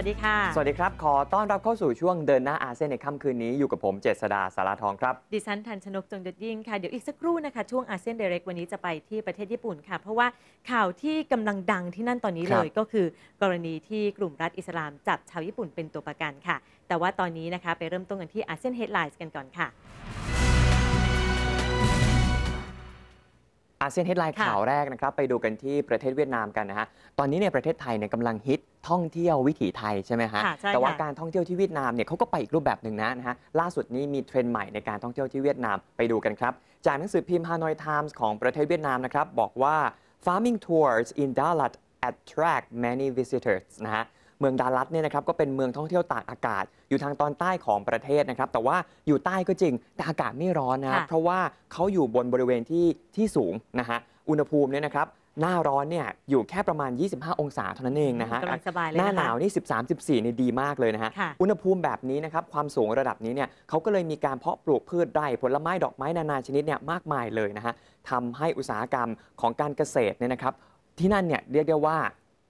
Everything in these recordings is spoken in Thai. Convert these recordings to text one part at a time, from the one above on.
วัสดีค่ะ สวัสดีครับ ขอต้อนรับเข้าสู่ช่วงเดินหน้าอาเซียนในค่ำคืนนี้อยู่กับผมเจษดาสาราทองครับ ดิฉันทันชนกจงยศยิ่งค่ะ เดี๋ยวอีกสักครู่นะคะ ช่วงอาเซียนเดเรกวันนี้จะไปที่ประเทศญี่ปุ่นค่ะ เพราะว่าข่าวที่กำลังดังที่นั่นตอนนี้ครัเลบยก็คือ กรณีที่กลุ่มรัฐอิสลามจับชาวญี่ปุ่นเป็นตัวประกันค่ะ แต่ว่าตอนนี้นะคะไปเริ่มต้นกันที่อาเซียนเฮดไลน์กันก่อนค่ะอาเซียนเฮดไลน์ค่ะข่าวแรกนะครับ ไปดูกันที่ประเทศเวียดนามกันนะฮะ ตอนนี้เนี่ยประเทศไทยเนี่ยกำลังฮิต ท่องเที่ยววิถีไทยใช่ไหมฮะ ค่ะใช่แต่ว่าค่ะ การท่องเที่ยวที่เวียดนามเนี่ยเขาก็ไปอีกรูปแบบหนึ่งนะนะฮะ ล่าสุดนี้มีเทรนด์ใหม่ในการท่องเที่ยวที่เวียดนามไปดูกันครับ จากหนังสือพิมพ์ Hanoi Times ของประเทศเวียดนามนะครับ บอกว่า farming tours in Dalat attract many visitors นะฮะ เมืองดาลัตเนี่ยนะครับก็เป็นเมืองท่องเที่ยวตากอากาศ อยู่ทางตอนใต้ของประเทศนะครับ แต่ว่าอยู่ใต้ก็จริงแต่อากาศไม่ร้อนนะครับ ค่ะ เพราะว่าเขาอยู่บนบริเวณที่ที่สูงนะฮะ อุณหภูมิเนี่ยนะครับ หน้าร้อนเนี่ยอยู่แค่ประมาณ 25 องศาเท่านั้นเองนะฮะกำลังสบายเลยหน้านะคะหนาวนี่ 13 14นี่ดีมากเลยนะฮะค่ะอุณหภูมิแบบนี้นะครับ ความสูงระดับนี้เนี่ยเขาก็เลยมีการเพาะปลูกพืชไร่ผลไม้ดอกไม้นานาชนิดเนี่ยมากมายเลยนะฮะทำให้อุตสาหกรรมของการเกษตรเนี่ยนะครับ ที่นั่นเนี่ยเรียกได้ว่า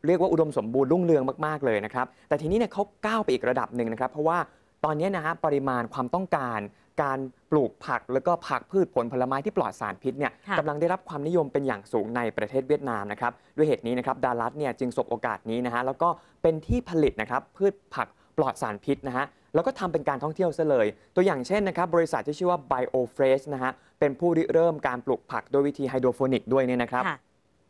เรียกว่าอุดมสมบูรณ์รุ่งเรืองมากๆเลยนะครับ แต่ทีนี้เนี่ยเขาก้าวไปอีกระดับหนึ่งนะครับ เพราะว่าตอนนี้นะฮะปริมาณความต้องการ การปลูกผักแล้วก็ผักพืชผลผลไม้ที่ปลอดสารพิษเนี่ยค่ะ กำลังได้รับความนิยมเป็นอย่างสูงในประเทศเวียดนามนะครับด้วยเหตุนี้นะครับดาลัสเนี่ยจึงสบโอกาสนี้นะฮะแล้วก็เป็นที่ผลิตนะครับพืชผักปลอดสารพิษนะฮะแล้วก็ทำเป็นการท่องเที่ยวซะเลย ตัวอย่างเช่นนะครับบริษัทที่ชื่อว่า BioFresh นะฮะเป็นผู้ริเริ่มการปลูกผักโดยวิธีไฮโดรโฟนิกด้วยเนี่ยนะครับ ค่ะ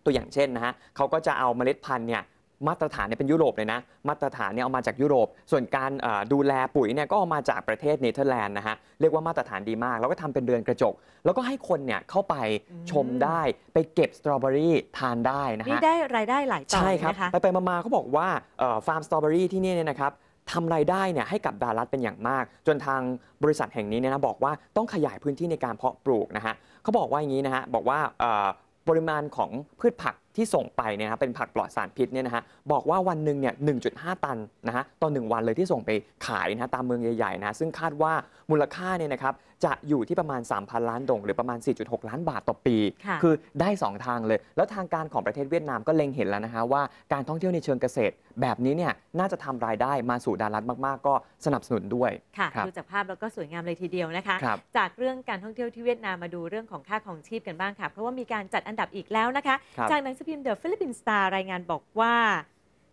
ตัวอย่างเช่นนะฮะเขาก็จะเอาเมล็ดพันธุ์เนี่ย มาตรฐานเนี่ยเป็นยุโรปเลยนะ มาตรฐานเนี่ยเอามาจากยุโรป ส่วนการเอ่อดูแลปุ๋ยเนี่ยก็เอามาจากประเทศเนเธอร์แลนด์นะฮะ เรียกว่ามาตรฐานดีมาก แล้วก็ทำเป็นเรือนกระจก แล้วก็ให้คนเนี่ยเข้าไปอืมชมได้ ไปเก็บสตรอเบอรี่ทานได้นะนี่ฮะได้รายได้หลายต่อใช่เลยครับนะคะไปไปๆมาๆเขาบอกว่าเอ่อฟาร์มสตรอเบอรี่ที่นี่เนี่ยนะครับทำรายได้เนี่ยให้กับดารัสเป็นอย่างมาก จนทางบริษัทแห่งนี้เนี่ยนะบอกว่าต้องขยายพื้นที่ในการเพาะปลูกนะฮะเขาบอกว่าอย่างนี้นะฮะบอกว่าเอ่อปริมาณของพืชผัก ที่ส่งไปเนี่ยนะเป็นผักปลอดสารพิษเนี่ยนะฮะบอกว่าวันหนึ่งเนี่ย 1.5 ตันนะฮะต่อหนึ่งวันเลยที่ส่งไปขายนะฮะตามเมืองใหญ่ๆนะซึ่งคาดว่ามูลค่าเนี่ยนะครับ จะอยู่ที่ประมาณ 3,000 ล้านดงหรือประมาณ 4.6 ล้านบาทต่อปี ค่ะ คือได้ 2 ทางเลย แล้วทางการของประเทศเวียดนามก็เล็งเห็นแล้วนะฮะว่าการท่องเที่ยวในเชิงเกษตร แบบนี้เนี่ยน่าจะทำรายได้มาสู่ดารัฐมากๆ ก็สนับสนุนด้วย ค่ะครับ ดูจากภาพแล้วก็สวยงามเลยทีเดียวนะคะ ครับ จากเรื่องการท่องเที่ยวที่เวียดนามมาดูเรื่องของค่าของชีพกันบ้างค่ะ เพราะว่ามีการจัดอันดับอีกแล้วนะคะ ครับ จากหนังสือพิมพ์ The Philippine Star รายงานบอกว่า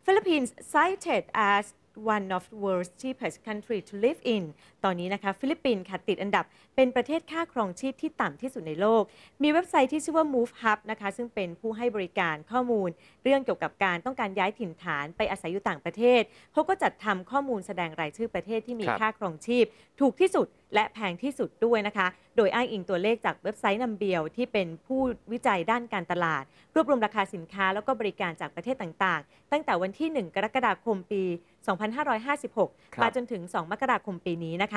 Philippines cited as one of the world's cheapest country to live in ต อนนี้นะคะ ฟิลิปปินส์ค่ะติดอันดับเป็นประเทศค่าครองชีพที่ต่ำที่สุดในโลก มีเว็บไซต์ที่ชื่อว่า Move Hub นะคะ ซึ่งเป็นผู้ให้บริการข้อมูล เรื่องเกี่ยวกับการต้องการย้ายถิ่นฐานไปอาศัยอยู่ต่างประเทศเขาก็จัดทำข้อมูลแสดงรายชื่อประเทศที่มีครับค่าครองชีพ ถูกที่สุดและแพงที่สุดด้วยนะคะ โดยอ้างอิงตัวเลขจากเว็บไซต์นำเบียวที่เป็นผู้วิจัยด้านการตลาด รวบรวมราคาสินค้าแล้วก็บริการจากประเทศต่างๆ ตั้งแต่วันที่ 1 กรกฎาคมปี 2556ครับมาจนถึง 2 มกราคมปีนี้นะคะ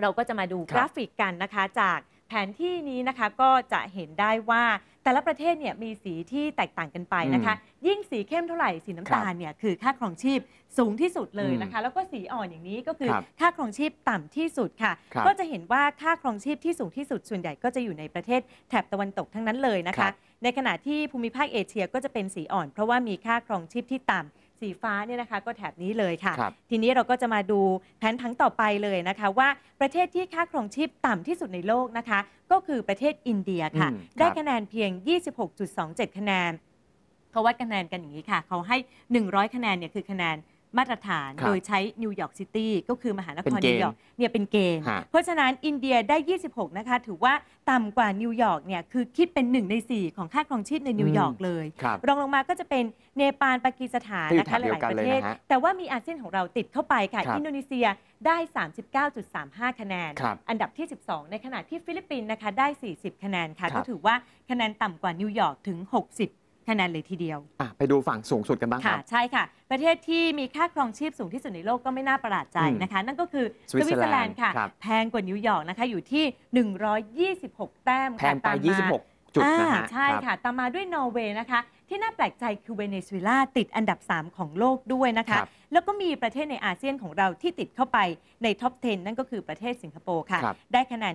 เราก็จะมาดูคกรับราฟิกกันนะคะจากแผนที่นี้นะคะก็จะเห็นได้ว่าแต่ละประเทศเนี่ยมีสีที่แตกต่างกันไปนะคะ ยิ่งสีเข้มเท่าไหร่สีน้ำตาลเนี่ยคือค่าครองชีพสูงที่สุดเลยนะคะ แล้วก็สีอ่อนอย่างนี้ก็คือครับค่าครองชีพต่ำที่สุดค่ะครับก็จะเห็นว่าค่าครองชีพที่สูงที่สุดส่วนใหญ่ก็จะอยู่ในประเทศแถบตะวันตกทั้งนั้นเลยนะครัคะบในขณะที่ภูมิภาคเอเชียก็จะเป็นสีอ่อน เพราะว่ามีค่าครองชีพที่ต่ำ สีฟ้าเนี่ยนะคะก็แถบนี้เลยค่ะ ครับ ทีนี้เราก็จะมาดูแผนผังต่อไปเลยนะคะ ว่าประเทศที่ค่าครองชีพต่ำที่สุดในโลกนะคะ ก็คือประเทศอินเดียค่ะ อืมครับได้คะแนนเพียง 26.27 คะแนนเขาวัดคะแนนกันอย่างนี้ค่ะ เขาให้ 100 คะแนนเนี่ยคือคะแนน มาตรฐานครับโดยใช้นิวยอร์กซิตี้ก็คือมหานคเป็นรเกณฑ์นิวยอร์กเนี่ยเป็นเกณฑ์ ฮะ เพราะฉะนั้นอินเดียได้ 26 นะคะ ถือว่าต่ำกว่านิวยอร์กเนี่ยคือคิดเป็น 1 ใน 4 ของค่าครองชีพในนิวยอร์กเลย ครับ รองลงมาก็จะเป็นเนปาลปากีสถานที่อยู่นะคะแถบหเดียวลายกันๆประเทศ เลยนะฮะแต่ว่ามีอาเซียนของเราติดเข้าไปค่ะ ครับอินโดนีเซียได้ 39.35 คะแนน ครับอันดับที่ 12 ในขณะที่ฟิลิปปินส์นะคะได้ 40 คะแนนค่ะ ครับ ก็ถือว่าคะแนนต่ำกว่านิวยอร์กถึง 60 คะแนนเลยทีเดียว อะไปดูฝั่งสูงสุดกันบ้างคค่ะรับ ใช่ค่ะ ประเทศที่มีค่าครองชีพสูงที่สุดในโลกก็ไม่น่าประหลาดใจอืมนะคะ นั่นก็คือสวิตเซอร์แลนด์ค่ะ ครับ แพงกว่านิวยอร์กนะคะ อยู่ที่ 126 แต้มแพค่ะงไป ตามมา26 จุดนะอ่าฮะใช่รับ ค่ะ ตามมาด้วยนอร์เวย์นะคะ ที่น่าแปลกใจคือเวเนซุเอลาติดอันดับ 3 ของโลกด้วยนะคะ ครับ แล้วก็มีประเทศในอาเซียนของเราที่ติดเข้าไปในท็อป 10 นั่นก็คือประเทศสิงคโปร์ค่ะ ครับได้คะแนน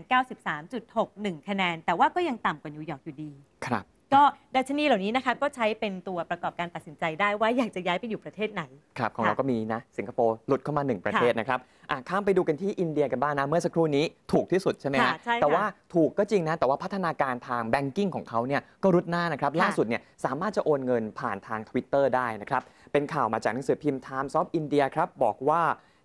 93.61 คะแนน แต่ว่าก็ยังต่ำกว่านิวยอร์กอยู่ดี ครับ ก็ดัชนีเหล่านี้นะคะก็ใช้เป็นตัวประกอบการตัดสินใจได้ว่าอยากจะย้ายไปอยู่ประเทศไหน ครับ ของค่ะเราก็มีนะ สิงคโปร์หลุดเข้ามาหนึ่งประเทศนะครับอะข้ามไปดูกันที่อินเดียกันบ้างนะ เมื่อสักครู่นี้ถูกที่สุดใช่ไหมค่ะฮะใช่ค่ะแต่ว่าถูกก็จริงนะ แต่ว่าพัฒนาการทางแบงกิ้งของเขาเนี่ยก็รุดหน้านะครับ ค่ะ ล่าสุดเนี่ยสามารถจะโอนเงินผ่านทาง Twitter ได้นะครับ เป็นข่าวมาจากหนังสือพิมพ์ Times of India ครับบอกว่า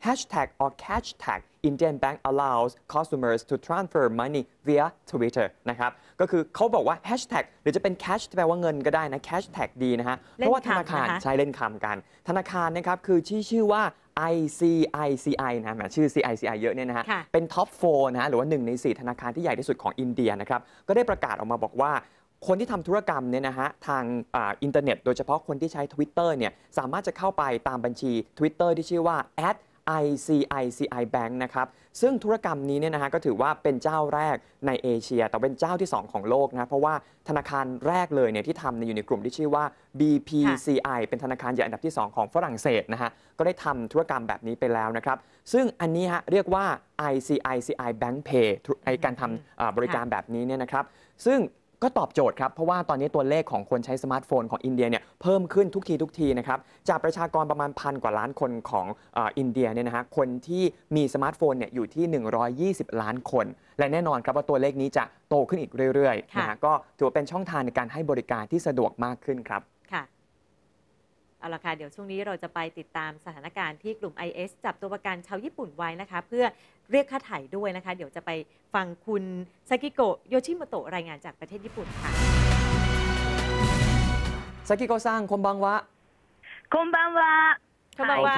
hashtag or catch tag Indian bank allows customers to transfer money via Twitter นะครับ ก็คือเขาบอกว่า hashtag หรือจะเป็น cash ที่แปลว่าเงินก็ได้นะ cash tag ดีนะฮะ เพราะว่าธนาคารเล่นคำนะคะใช้เล่นคำกัน ธนาคารนะครับคือชื่อชื่อว่า ICICI นะแหมชื่อ CICI เยอะเนี่ยนะฮะค่ะเป็นท็อป4นะฮะหรือว่า 1 ใน 4 ธนาคารที่ใหญ่ที่สุดของอินเดียนะครับ ก็ได้ประกาศออกมาบอกว่าคนที่ทำธุรกรรมเนี่ยนะฮะทางอาอินเทอร์เน็ต โดยเฉพาะคนที่ใช้ Twitter เนี่ยสามารถจะเข้าไปตามบัญชี Twitter ที่ชื่อว่า @ICICI Bank นะครับซึ่งธุรกรรมนี้เนี่ยนะฮะก็ถือว่าเป็นเจ้าแรกในเอเชีย แต่เป็นเจ้าที่ 2 ของโลกนะเพราะว่าธนาคารแรกเลยเนี่ยที่ทำเนี่ยอยู่ในกลุ่มที่ชื่อว่า BPCI เป็นธนาคารใหญ่อันดับที่ 2 ของฝรั่งเศสนะฮะก็ได้ทำธุรกรรมแบบนี้ไปแล้วนะครับซึ่งอันนี้ฮะเรียกว่า ICICI Bank Pay ไอการทำอ่าบริการแบบนี้เนี่ยนะครับซึ่ง ก็ตอบโจทย์ครับ เพราะว่าตอนนี้ตัวเลขของคนใช้สมาร์ทโฟนของอินเดียเนี่ยเพิ่มขึ้นทุกทีทุกทีนะครับ จากประชากรประมาณพันกว่าล้านคนของอาอินเดียเนี่ยนะฮะคนที่มีสมาร์ทโฟนเนี่ยอยู่ที่ 120 ล้านคน และแน่นอนครับว่าตัวเลขนี้จะโตขึ้นอีกเรื่อยๆค่ะนะฮะก็ถือว่าเป็นช่องทางในการให้บริการที่สะดวกมากขึ้นครับค่ะเอาละค่ะเดี๋ยวช่วงนี้เราจะไปติดตามสถานการณ์ที่กลุ่ม IS จับตัวประกันชาวญี่ปุ่นไว้นะคะ เพื่อ เรียกค่าไถ่ด้วยนะคะ เดี๋ยวจะไปฟังคุณซากิโกะโยชิโมโตะรายงานจากประเทศญี่ปุ่นค่ะซากิโกะซังคอมบังวะคอมบังวะคอมบังวะ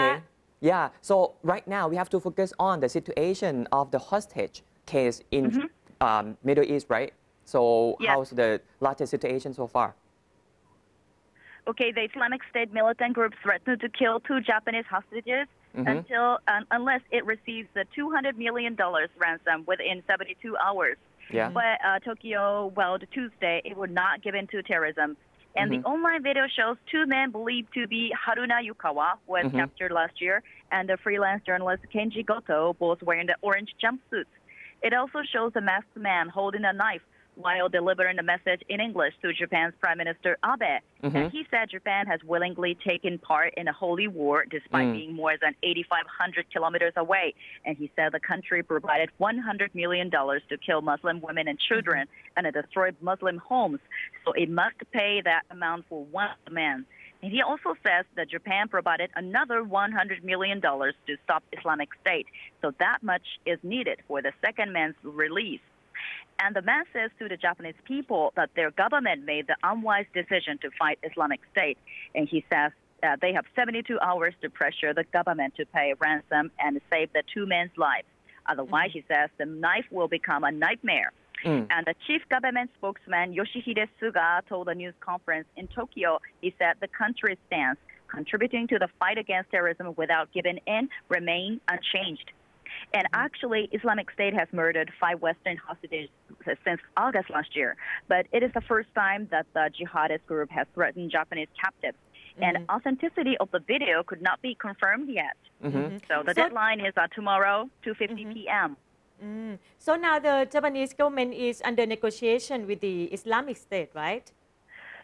yeah so right now we have to focus on the situation of the hostage case in mm -hmm. um, Middle East right so yeah. how's the latest situation so far Okay, the Islamic State militant group threatened to kill two Japanese hostages Mhm. until un unless it receives the 200 million dollars ransom within 72 hours. Yeah. But uh, Tokyo vowed Tuesday it would not give in to terrorism. And Mhm. the online video shows two men believed to be Haruna Yukawa, who was Mhm. captured last year, and the freelance journalist Kenji Goto, both wearing the orange jumpsuits. It also shows a masked man holding a knife while delivering a message in English to Japan's Prime Minister Abe. Mhm. And he said Japan has willingly taken part in a holy war despite Mm. being more than 8,500 kilometers away. And he said the country provided $100 million to kill Muslim women and children and to destroy Muslim homes. So it must pay that amount for one man. And he also says that Japan provided another $100 million to stop Islamic State. So that much is needed for the second man's release. And the man says to the Japanese people that their government made the unwise decision to fight Islamic State. And he says uh, they have 72 hours to pressure the government to pay ransom and save the two men's lives. Otherwise, he says the knife will become a nightmare. Mm. And the chief government spokesman Yoshihide Suga told a news conference in Tokyo, he said the country's stance contributing to the fight against terrorism without giving in remain unchanged. And actually, Islamic State has murdered five Western hostages since August last year. But it is the first time that the jihadist group has threatened Japanese captives. And Mhm. authenticity of the video could not be confirmed yet. Mhm. So the So- deadline is uh, tomorrow, 2:50 Mhm. p.m. Mm. So now the Japanese government is under negotiation with the Islamic State, right?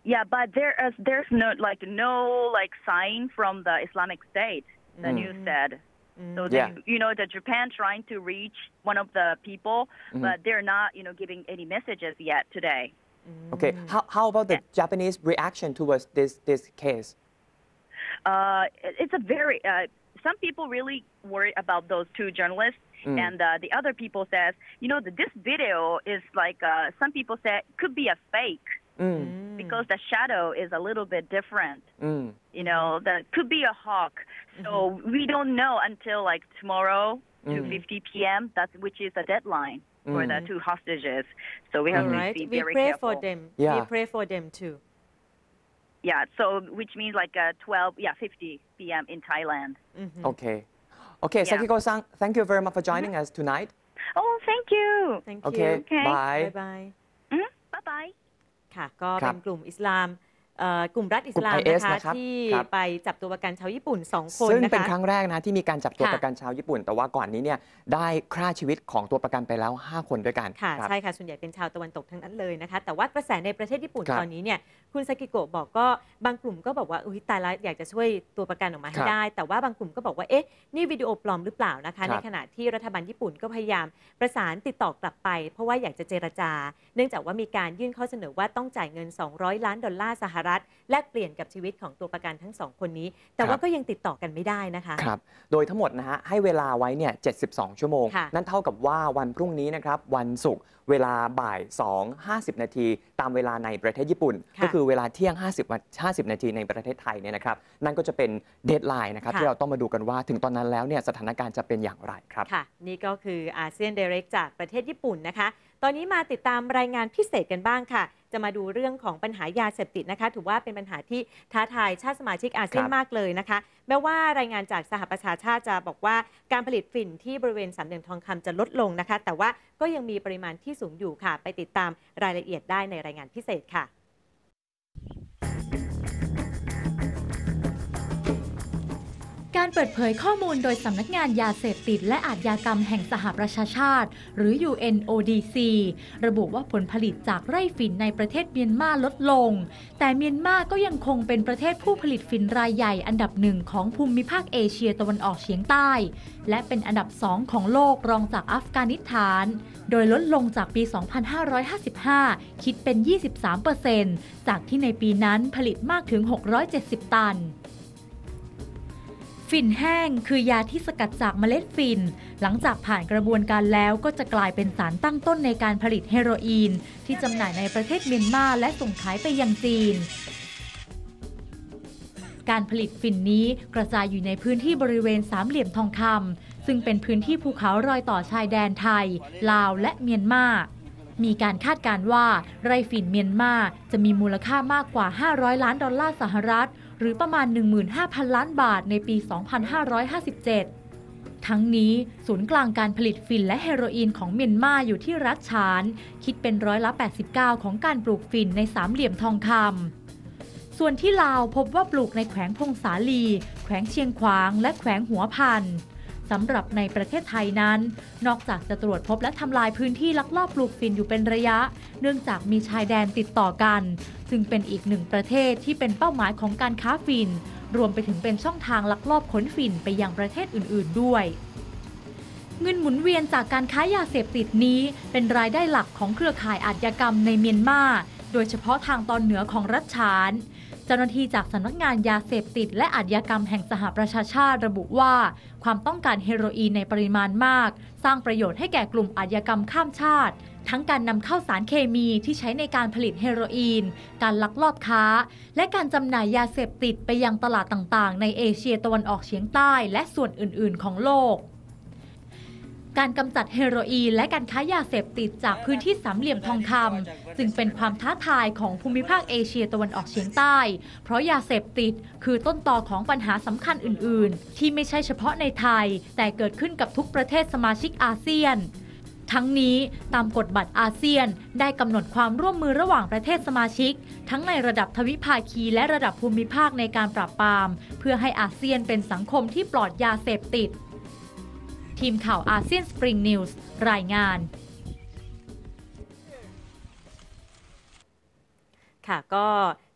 Yeah, but there is there's no like no like sign from the Islamic State. The Mm. news said. Mm. So Yeah. the, you know the Japan trying to reach one of the people, Mhm. but they're not you know giving any messages yet today. Okay. How, how about the Japanese reaction towards this this case? Uh, it's a very uh, some people really worry about those two journalists. Mm. And uh, the other people says, you know, that this video is like uh, some people say could be a fake Mm. Because the shadow is a little bit different. Mm. you know, that could be a hawk. So we don't know until like tomorrow, Mhm. 2:50 p.m. That's which is the deadline for the Mhm. two hostages. So we have All to right. be We pray careful. for them. Yeah. We pray for them too. Yeah. So which means like uh, 12, yeah, 50 p.m. in Thailand. Mhm. Okay. Okay, Yeah. Sakiko-san, thank you very much for joining us tonight. Oh, thank you. Thank Okay, you. Okay. bye. Bye bye. Mhm. Bye bye. ค่ะ ก็ครัเป็บนกลุ่มอิสลามเอ่อ กลุ่มรัฐอิสลามกลุ่ม IS นะคะนะครับที่ครับ ไปจับตัวประกันชาวญี่ปุ่น 2 คนซึ่งนะคะเป็นครั้งแรกนะที่มีการจับตัวค่ะ ประกันชาวญี่ปุ่น แต่ว่าก่อนนี้เนี่ยได้ฆ่าชีวิตของตัวประกันไปแล้ว 5 คนด้วยกันค่ะ รับ ใช่ค่ะ ส่วนใหญ่เป็นชาวตะวันตกทั้งนั้นเลยนะคะ แต่ว่ากระแสในประเทศญี่ปุ่นครับตอนนี้เนี่ยคุณซากิโกะบอกก็บางกลุ่มก็บอกว่าอุ้ยตายแล้วอยากจะช่วยตัวประกันออกมาให้ครับได้ แต่ว่าบางกลุ่มก็บอกว่าเอ๊ะนี่วิดีโอปลอมหรือเปล่านะคะ ครับในขณะที่รัฐบาลญี่ปุ่นก็พยายามประสานติดต่อกลับไป เพราะว่าอยากจะเจรจา เนื่องจากว่ามีการยื่นข้อเสนอว่าต้องจ่ายเงิน 200 ล้านดอลลาร์สหรัฐแลกเปลี่ยนกับชีวิตของตัวประกันทั้งสองคนนี้ แต่ว่าก็ยังติดต่อกันไม่ได้นะคะครับโดยทั้งหมดนะฮะให้เวลาไว้เนี่ย72 ชั่วโมงค่ะนั่นเท่ากับว่าวันพรุ่งนี้นะครับวันศุกร์เวลาบ่าย 2 50 นาที ตามเวลาในประเทศญี่ปุ่นค่ะก็คือเวลาเที่ยง 50วัน50 นาทีในประเทศไทยเนี่ยนะครับนั่นก็จะเป็นเดทไลน์นะครับค่ะที่เราต้องมาดูกันว่าถึงตอนนั้นแล้วเนี่ยสถานการณ์จะเป็นอย่างไรครับค่ะนี่ก็คืออาเซียนเดเรกจากประเทศญี่ปุ่นนะคะ ตอนนี้มาติดตามรายงานพิเศษกันบ้างค่ะ จะมาดูเรื่องของปัญหายาเสพติดนะคะ ถือว่าเป็นปัญหาที่ท้าทายชาติสมาชิกอาเซียนครับมากเลยนะคะ แม้ว่ารายงานจากสหประชาชาติจะบอกว่าการผลิตฝิ่นที่บริเวณสามเหลี่ยมทองคำจะลดลงนะคะ แต่ว่าก็ยังมีปริมาณที่สูงอยู่ค่ะ ไปติดตามรายละเอียดได้ในรายงานพิเศษค่ะ เปิดเผยข้อมูลโดยสำนักงานยาเสพติดและอาชญากรรมแห่งสหประชาชาติ หรือ UNODC ระบุว่าผลผลิตจากไร่ฝิ่นในประเทศเมียนมาลดลง แต่เมียนมาก็ยังคงเป็นประเทศผู้ผลิตฝิ่นรายใหญ่อันดับหนึ่งของภูมิภาคเอเชียตะวันออกเฉียงใต้ และเป็นอันดับสองของโลกรองจากอัฟกานิสถาน โดยลดลงจากปี 2555 คิดเป็น 23%จากที่ในปีนั้นผลิตมากถึง 670 ตัน ฝิ่นแห้งคือยาที่สกัดจากเมล็ดฝิ่น หลังจากผ่านกระบวนการแล้วก็จะกลายเป็นสารตั้งต้นในการผลิตเฮโรอีน ที่จำหน่ายในประเทศเมียนมาและส่งขายไปยังจีน การผลิตฝิ่นนี้กระจายอยู่ในพื้นที่บริเวณสามเหลี่ยมทองคำซึ่งเป็นพื้นที่ภูเขารอยต่อชายแดนไทย ลาวและเมียนมามีการคาดการว่า ไรฝิ่นเมียนมาจะมีมูลค่ามากกว่า 500 ล้านดอลลาร์สหรัฐ หรือประมาณ 15,000 ล้านบาทในปี 2557 ทั้งนี้ศูนย์กลางการผลิตฟินและเฮโรอีนของเมียนมาอยู่ที่รัฐฉาน คิดเป็นร้อยละ 89 ของการปลูกฟินในสามเหลี่ยมทองคำส่วนที่ลาวพบว่าปลูกในแขวงพงสาลี แขวงเชียงขวาง และแขวงหัวพัน สำหรับในประเทศไทยนั้น นอกจากจะตรวจพบและทำลายพื้นที่ลักลอบปลูกฝิ่นอยู่เป็นระยะ เนื่องจากมีชายแดนติดต่อกัน ซึ่งเป็นอีกหนึ่งประเทศที่เป็นเป้าหมายของการค้าฝิ่นรวมไปถึงเป็นช่องทางลักลอบขนฝิ่นไปยังประเทศอื่น ๆ ด้วยเงินหมุนเวียนจากการค้ายาเสพติดนี้ เป็นรายได้หลักของเครือข่ายอาชญากรรมในเมียนมา โดยเฉพาะทางตอนเหนือของรัฐฉาน เจ้าหน้าที่จากสำนักงานยาเสพติด และอาชญากรรมแห่งสหประชาชาติระบุว่า ความต้องการเฮโรอีนในปริมาณมาก สร้างประโยชน์ให้แก่กลุ่มอาชญากรรมข้ามชาติ ทั้งการนำเข้าสารเคมีที่ใช้ในการผลิตเฮโรอีน การลักลอบค้า และการจำหน่ายยาเสพติดไปยังตลาดต่างๆ ในเอเชียตะวันออกเฉียงใต้และส่วนอื่น ๆ ของโลก การกำจัดเฮโรอีนและการค้ายาเสพติดจากพื้นที่สามเหลี่ยมทองคำจึงเป็นความท้าทายของภูมิภาคเอเชียตะวันออกเฉียงใต้ เพราะยาเสพติดคือต้นตอของปัญหาสำคัญอื่น ๆ ที่ไม่ใช่เฉพาะในไทย แต่เกิดขึ้นกับทุกประเทศสมาชิกอาเซียนทั้งนี้ตามกฎบัตรอาเซียน ได้กำหนดความร่วมมือระหว่างประเทศสมาชิก ทั้งในระดับทวิภาคีและระดับภูมิภาคในการปราบปราม เพื่อให้อาเซียนเป็นสังคมที่ปลอดยาเสพติด ทีมข่าวอาเซียนสปริงนิวส์รายงานค่ะก็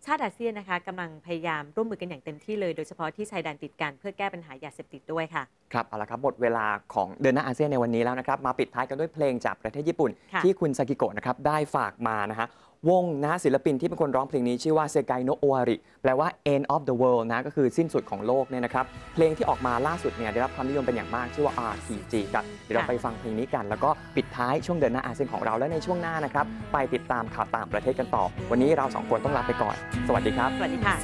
ชาติอาเซียนนะคะกำลังพยายามร่วมมือกันอย่างเต็มที่เลย โดยเฉพาะที่ชายแดนติดกันเพื่อแก้ปัญหายาเสพติดด้วยค่ะ ครับเอาละครับหมดเวลาของเดือนหน้าอาเซียนในวันนี้แล้วนะครับ มาปิดท้ายกันด้วยเพลงจากประเทศญี่ปุ่นค่ะที่คุณซากิโกะนะครับได้ฝากมานะฮะ วงนะศิลปินที่เป็นคนร้องเพลงนี้ชื่อว่าเซกายโนโออาริแปลว่า end of the world นะก็คือสิ้นสุดของโลกเนี่ยนะครับ เพลงที่ออกมาล่าสุดเนี่ยได้รับความนิยมเป็นอย่างมากชื่อว่า R4G ครับเดี๋ยวเราไปฟังเพลงนี้กัน แล้วก็ปิดท้ายช่วงเดือนหน้าอาเซียนของเราและในช่วงหน้านะครับ ไปติดตามข่าวต่างประเทศกันต่อ วันนี้เราสองคนต้องลาไปก่อน สวัสดีครับ สวัสดีค่ะ